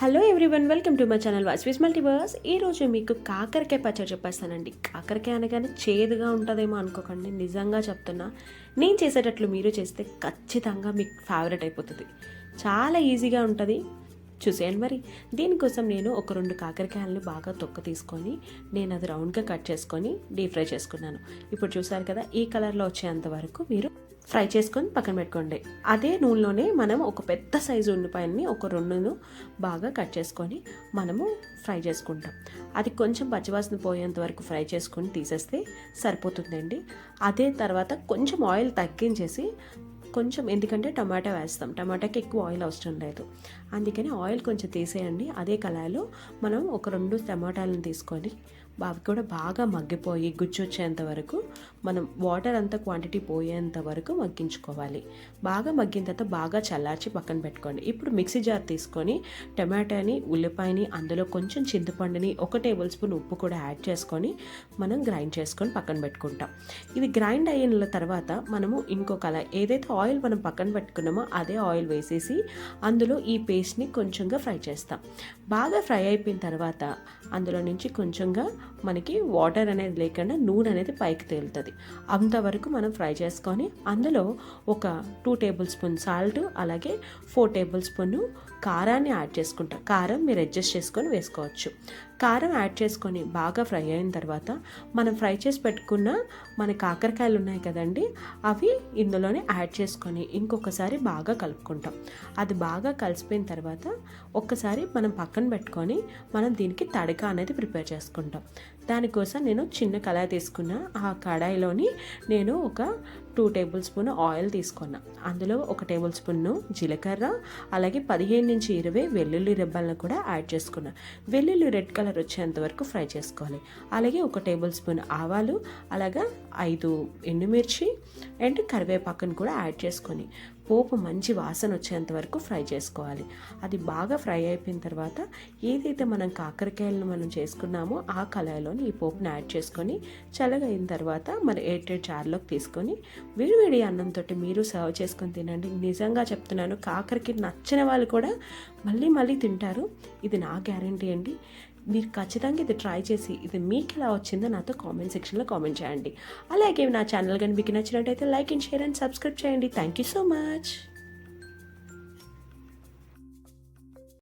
Hello everyone welcome to my channel Vasvi's multiverse ఈరోజు మీకు కాకరకాయ పచ్చడి చెప్పేస్తానండి. కాకరకాయ అనగానే చేదుగా ఉంటుందేమో అనుకోకండి నిజంగా చెప్తున్నా. నేను చేసేటట్లు మీరు చేస్తే ఖచ్చితంగా మీకు ఫేవరెట్ అయిపోతుంది. చాలా ఈజీగా ఉంటుంది. చూసేయండి మరి. దీనికోసం నేను ఒక రెండు కాకరకాయలను బాగా తొక్క తీసుకొని నేను అది రౌండ్గా కట్ చేసుకొని డీప్ ఫ్రై చేసుకున్నాను. ఇప్పుడు చూసారు కదా ఈ కలర్లో వచ్చేంత వరకు మీరు ఫ్రై చేసుకొని పక్కన పెట్టుకోండి. అదే నూనెలోనే మనం ఒక పెద్ద సైజు ఉల్లిపాయని ఒక రెండును బాగా కట్ చేసుకొని మనము ఫ్రై చేసుకుంటాం. అది కొంచెం పచ్చివాసన పోయేంత వరకు ఫ్రై చేసుకొని తీసేస్తే సరిపోతుందండి. అదే తర్వాత కొంచెం ఆయిల్ తగ్గించేసి కొంచెం ఎందుకంటే టమాటా వేస్తాం. టమాటాకి ఎక్కువ ఆయిల్ అవసరం లేదు. అందుకని ఆయిల్ కొంచెం తీసేయండి. అదే కళాయిలో మనం ఒక రెండు టమాటాలను తీసుకొని అవి కూడా బాగా మగ్గిపోయి గుచ్చొచ్చేంత వరకు మనం వాటర్ అంతా క్వాంటిటీ పోయేంత వరకు మగ్గించుకోవాలి. బాగా మగ్గిన తర్వాత బాగా చల్లార్చి పక్కన పెట్టుకోండి. ఇప్పుడు మిక్సీ జార్ తీసుకొని టమాటాని ఉల్లిపాయని అందులో కొంచెం చింతపండుని ఒక టేబుల్ స్పూన్ ఉప్పు కూడా యాడ్ చేసుకొని మనం గ్రైండ్ చేసుకొని పక్కన పెట్టుకుంటాం. ఇది గ్రైండ్ అయిన తర్వాత మనము ఇంకొక ఏదైతే ఆయిల్ మనం పక్కన పెట్టుకున్నామో అదే ఆయిల్ వేసేసి అందులో ఈ పేస్ట్ని కొంచెంగా ఫ్రై చేస్తాం. బాగా ఫ్రై అయిపోయిన తర్వాత అందులో నుంచి కొంచెంగా మనకి వాటర్ అనేది లేకుండా నూనె అనేది పైకి తేలుతుంది. అంతవరకు మనం ఫ్రై చేసుకొని అందులో ఒక టూ టేబుల్ స్పూన్ సాల్ట్ అలాగే ఫోర్ టేబుల్ స్పూన్ కారాన్ని యాడ్ చేసుకుంటాం. కారం మీరు అడ్జస్ట్ చేసుకొని వేసుకోవచ్చు. కారం యాడ్ చేసుకొని బాగా ఫ్రై అయిన తర్వాత మనం ఫ్రై చేసి పెట్టుకున్న మన కాకరకాయలు ఉన్నాయి కదండి అవి ఇందులోనే యాడ్ చేసుకొని ఇంకొకసారి బాగా కలుపుకుంటాం. అది బాగా కలిసిపోయిన తర్వాత ఒక్కసారి మనం పక్కన పెట్టుకొని మనం దీనికి తడక అనేది ప్రిపేర్ చేసుకుంటాం. దానికోసం నేను చిన్న కళాయి తీసుకున్న ఆ కడాయిలోని నేను ఒక టూ టేబుల్ స్పూన్ ఆయిల్ తీసుకున్నా. అందులో ఒక టేబుల్ స్పూన్ జీలకర్ర అలాగే పదిహేను నుంచి ఇరవై వెల్లుల్లి రెబ్బలను కూడా యాడ్ చేసుకున్నా. వెల్లుల్లి రెడ్ కలర్ వచ్చేంత వరకు ఫ్రై చేసుకోవాలి. అలాగే ఒక టేబుల్ స్పూన్ ఆవాలు అలాగా ఐదు ఎండుమిర్చి అండ్ కరివేపాకును కూడా యాడ్ చేసుకొని పోపు మంచి వాసన వచ్చేంత వరకు ఫ్రై చేసుకోవాలి. అది బాగా ఫ్రై అయిపోయిన తర్వాత ఏదైతే మనం కాకరకాయలను మనం చేసుకున్నామో ఆ కళాయిలోని ఈ పోపుని యాడ్ చేసుకొని చల్లగా అయిన తర్వాత మరి ఎయిటెడ్ చార్లోకి తీసుకొని విడివిడి అన్నంతో మీరు సర్వ్ చేసుకొని తినండి. నిజంగా చెప్తున్నాను కాకరకి నచ్చిన వాళ్ళు కూడా మళ్ళీ మళ్ళీ తింటారు. ఇది నా గ్యారంటీ అండి. మీరు ఖచ్చితంగా ఇది ట్రై చేసి ఇది మీకు ఎలా వచ్చిందో నాతో కామెంట్ సెక్షన్లో కామెంట్ చేయండి. అలాగే నా ఛానల్ కానీ మీకు నచ్చినట్టయితే like and share and subscribe చేయండి. Thank you so much